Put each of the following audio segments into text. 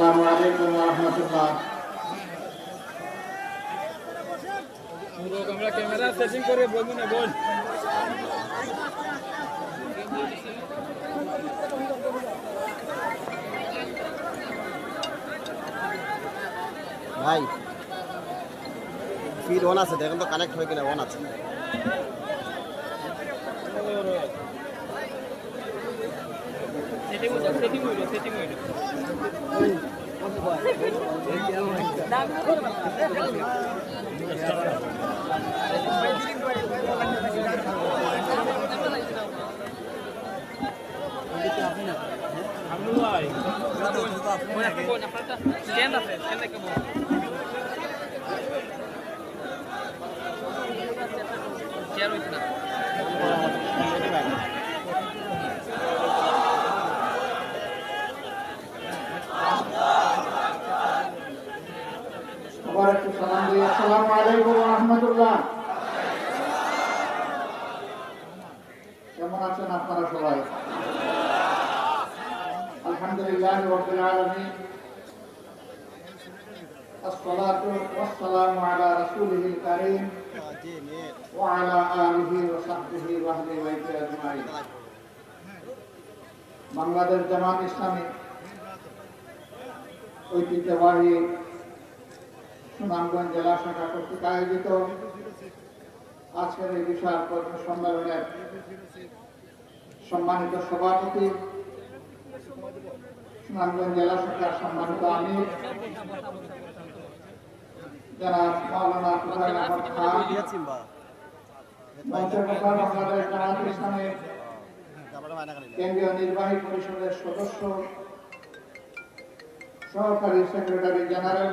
আসসালামু আলাইকুম ওয়া রাহমাতুল্লাহ। আমরা ক্যামেরা সেটিং করে বলব না বল। ভাই ফিড অন আছে দেখেন তো কানেক্ট হয় কিনা অন আছে। সেটিং হইল সেটিং হইল সেটিং হইল একটা স্ক্যান আছে স্ক্যান দেখে বল শেয়ার হইছে না সালাম দিই আসসালামু আলাইকুম ওয়া রাহমাতুল্লাহ কেমন আছেন আপনারা সবাই আলহামদুলিল্লাহ রাব্বিল আলামিন الصلاة والسلام على رسوله الكريم وعلى آله وصحبه وأهل بيته أجمعين বাংলাদেশ জামাত ইসলামী ঐতিহ্যবাহী সুনামগঞ্জ জেলা শাখা কর্তৃক আয়োজিত আজকের এই কর্মী সম্মেলনের সম্মানিত সভাপতি সুনামগঞ্জ জেলা শাখার সম্মানিত পরিষদের সদস্য, সহকারী সেক্রেটারি জেনারেল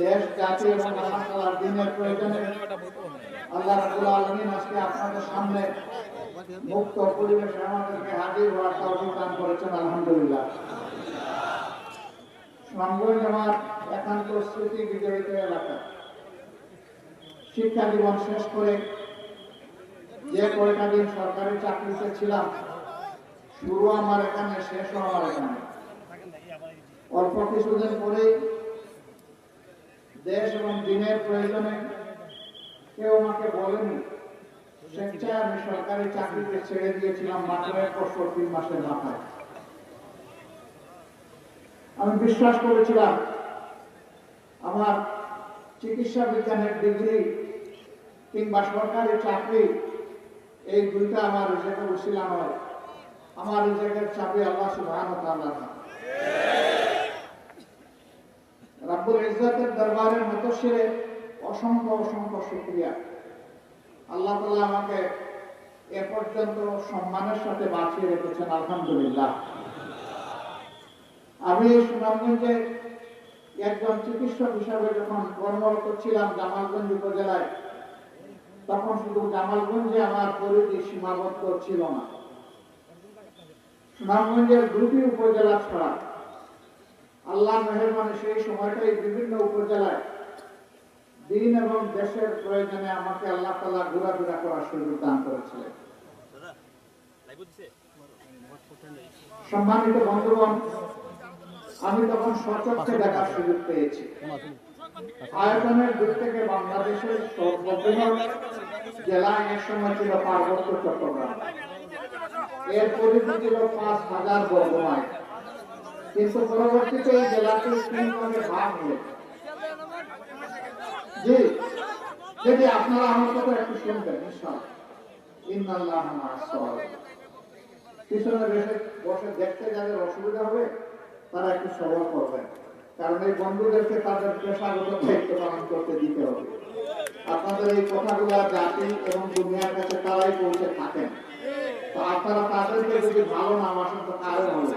দেশ, জাতি এবং দিনের প্রয়োজনে আল্লাহ আলামিন আজকে আপনাদের সামনে মুক্ত পরিবেশে আমাদেরকে হাজির হওয়ার দান করেছেন, আলহামদুলিল্লাহ। একান্ত স্মৃতি বিজড়িত এলাকা। শিক্ষা জীবন শেষ করে যে কয়টা দিন সরকারি চাকরিতে ছিলাম, শুরু আমার এখানে শেষও আমার এখানে। অল্প কিছুদিন পরেই দেশ এবং দিনের প্রয়োজনে কেউ আমাকে বলেনি। স্বেচ্ছায় আমি সরকারি চাকরিতে ছেড়ে দিয়েছিলাম মাত্র এক বছর, তিন মাসের মাথায়। আমি বিশ্বাস করেছিলাম, আমার চিকিৎসা বিজ্ঞানের ডিগ্রি কিংবা সরকারি চাকরি এই দুইটা আমার রিজেক্ট উশিলা নয়। আমার রিজেক্টের চাকরি আল্লাহ সুবহান তাআলা রাব্বুল ইজ্জতের দরবারের মতো সে অসংখ্য অসংখ্য শুকরিয়া। আল্লাহ তাআলা আমাকে এ পর্যন্ত সম্মানের সাথে বাঁচিয়ে রেখেছেন, আলহামদুলিল্লাহ। আমি সুনামগঞ্জে একজন চিকিৎসক হিসাবে যখন কর্মরত ছিলাম জামালগঞ্জ উপজেলায়, তখন শুধু জামালগঞ্জে আমার পরিধি সীমাবদ্ধ ছিল না। সুনামগঞ্জের দুটি উপজেলা ছাড়া আল্লাহ মেহরবানি সেই সময়টাই বিভিন্ন উপজেলায়, দিন এবং দেশের প্রয়োজনে আমাকে আল্লাহ তালা ঘোরাফেরা করার সুযোগ দান করেছিলেন। সম্মানিত বন্ধুগণ, আমি তখন সচক্ষে দেখার সুযোগ পেয়েছি। আয়তনের দিক থেকে বাংলাদেশের সর্ববৃহৎ জেলা এক সময় ছিল পার্বত্য চট্টগ্রাম। এর পরিধি ছিল পাঁচ হাজার বর্গ মাইল কিন্তু পরবর্তীতে এই জেলাটি তিন ভাগে ভাগ হয়েছে জি, যদি আপনারা আমার কথা একটু শুনবেন, ইনশাআল্লাহ। বসে দেখতে যাদের অসুবিধা হবে, তারা একটু সবল করবেন। কারণ এই বন্ধুদেরকে তাদের পেশাগত দায়িত্ব পালন করতে দিতে হবে। আপনাদের এই কথাগুলো জাতি এবং দুনিয়ার কাছে তারাই পৌঁছে থাকেন। তো আপনারা তাদেরকে যদি ভালো না বাসেন তো কারও হবে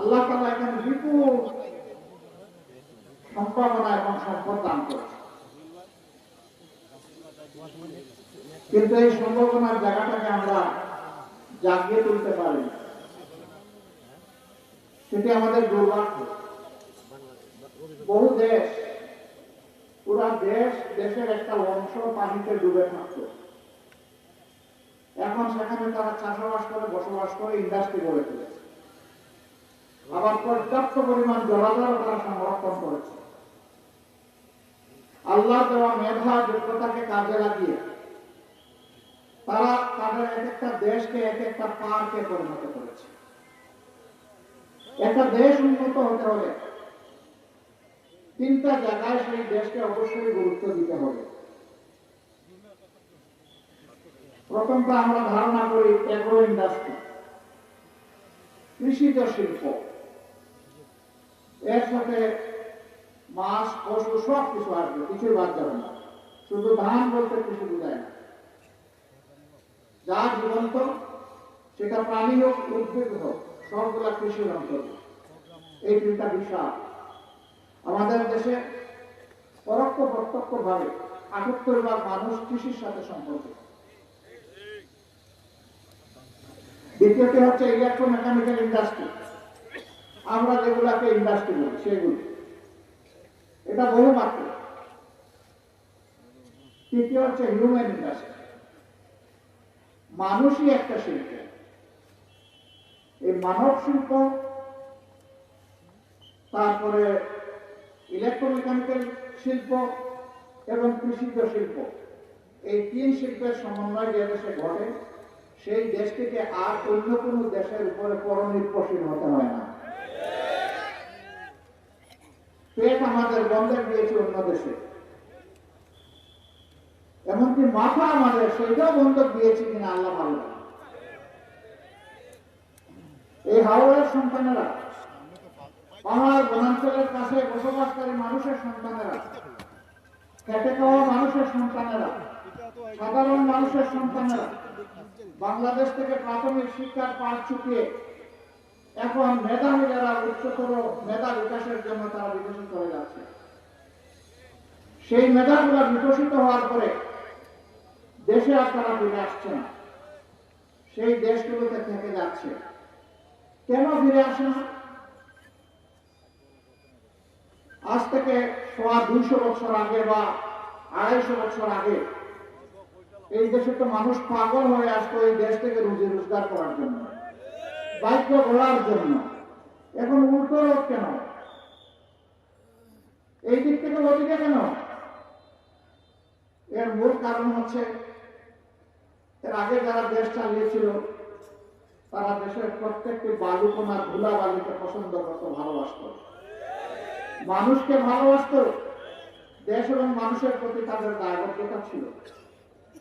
আল্লাহ তালা এখানে বিপুল সম্ভাবনা এবং সম্পদ দান করেছে কিন্তু এই সম্ভাবনার জায়গাটাকে আমরা জাগিয়ে তুলতে পারি সেটি আমাদের দুর্ভাগ্য। বহু দেশ, পুরা দেশ দেশের একটা অংশ পানিতে ডুবে থাকত। এখন সেখানে তারা চাষাবাস করে, বসবাস করে ইন্ডাস্ট্রি গড়ে তুলেছে। আবার পর্যাপ্ত পরিমাণ জলাধার তারা সংরক্ষণ করেছে। আল্লাহ দেওয়া মেধা, যোগ্যতাকে কাজে লাগিয়ে তারা তাদের এক একটা দেশকে, এক একটা পার্কে পরিণত করেছে। একটা দেশ উন্নত হতে হলে তিনটা জায়গায় সেই দেশকে অবশ্যই গুরুত্ব দিতে হবে। প্রথমটা আমরা ধারণা করি এগ্রো ইন্ডাস্ট্রি কৃষিজ শিল্প। এর মাছ, পশু সব কিছু আসবে, কিছুই বাদ যাবে না। শুধু ধান বলতে কিছু বোঝায় না। যা জীবন্ত, সেটা প্রাণী হোক, উদ্ভিদ হোক, সবগুলা কৃষির অন্তর্ভুক্ত। এই তিনটা বিষয়। আমাদের দেশে পরোক্ষ প্রত্যক্ষ ভাবে আটাত্তর ভাগ মানুষ কৃষির সাথে সম্পর্কিত। দ্বিতীয়টি হচ্ছে ইলেকট্রোমেকানিক্যাল ইন্ডাস্ট্রি আমরা যেগুলাকে ইন্ডাস্ট্রি বলি সেগুলি। এটা বহু মাত্র। তৃতীয় হচ্ছে হিউম্যান ইন্ডাস্ট্রি মানুষই একটা শিল্প। এই মানব শিল্প, তারপরে ইলেকট্রোমেকানিক্যাল শিল্প এবং কৃষিজ শিল্প। এই তিন শিল্পের সমন্বয় যে দেশে ঘটে, সেই দেশটিকে আর অন্য কোনো দেশের উপরে পরনির্ভরশীল হতে হয় না। পেট আমাদের দিয়েছে অন্য দেশে। এমনকি মাথা আমাদের বন্ধক দিয়েছে কিনা আল্লাহ এই সন্তানেরা বনাঞ্চলের কাছে বসবাসকারী মানুষের সন্তানেরা, খেটে খাওয়া মানুষের সন্তানেরা, সাধারণ মানুষের সন্তানেরা, বাংলাদেশ থেকে প্রাথমিক শিক্ষার পাঠ চুকিয়ে এখন মেধাবী যারা উচ্চতর মেধা বিকাশের জন্য তারা বিকশিত হয়ে যাচ্ছে। সেই মেধাগুলো বিকশিত হওয়ার পরে দেশে আর তারা ফিরে আসছে না। সেই দেশগুলোতে থেকে যাচ্ছে। কেন ফিরে আসে না? আজ থেকে সোয়া দুইশো বছর আগে বা আড়াইশো বছর আগে এই দেশে তো মানুষ পাগল হয়ে আসতো এই দেশ থেকে রুজি রোজগার করার জন্য। বাক্য গড়ার জন্য। এখন উল্টো রোগ কেন? এই দিক থেকে ওদিকে কেন? এর মূল কারণ হচ্ছে, এর আগে যারা দেশ চালিয়েছিল, তারা দেশের প্রত্যেকটি বালুকোনা ধুলা বালিকে পছন্দ করতো, ভালোবাসত। মানুষকে ভালোবাসত, দেশ এবং মানুষের প্রতি তাদের দায়বদ্ধতা ছিল।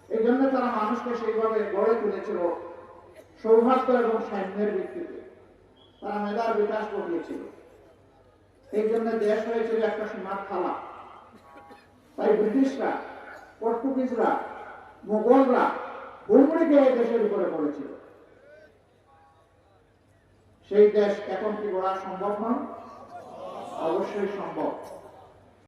এই জন্য তারা মানুষকে সেইভাবে গড়ে তুলেছিল। সৌভাগ্য এবং সাম্যের ভিত্তিতে। তারা মেধার বিকাশ ঘটিয়েছিল। এই জন্য দেশ হয়েছিল একটা সোনার থালা তাই ব্রিটিশরা, পর্তুগিজরা, মোগলরা হুমড়িকে এই দেশের উপরে পড়েছিল। সেই দেশ এখন কি গড়া সম্ভব নয়? অবশ্যই সম্ভব।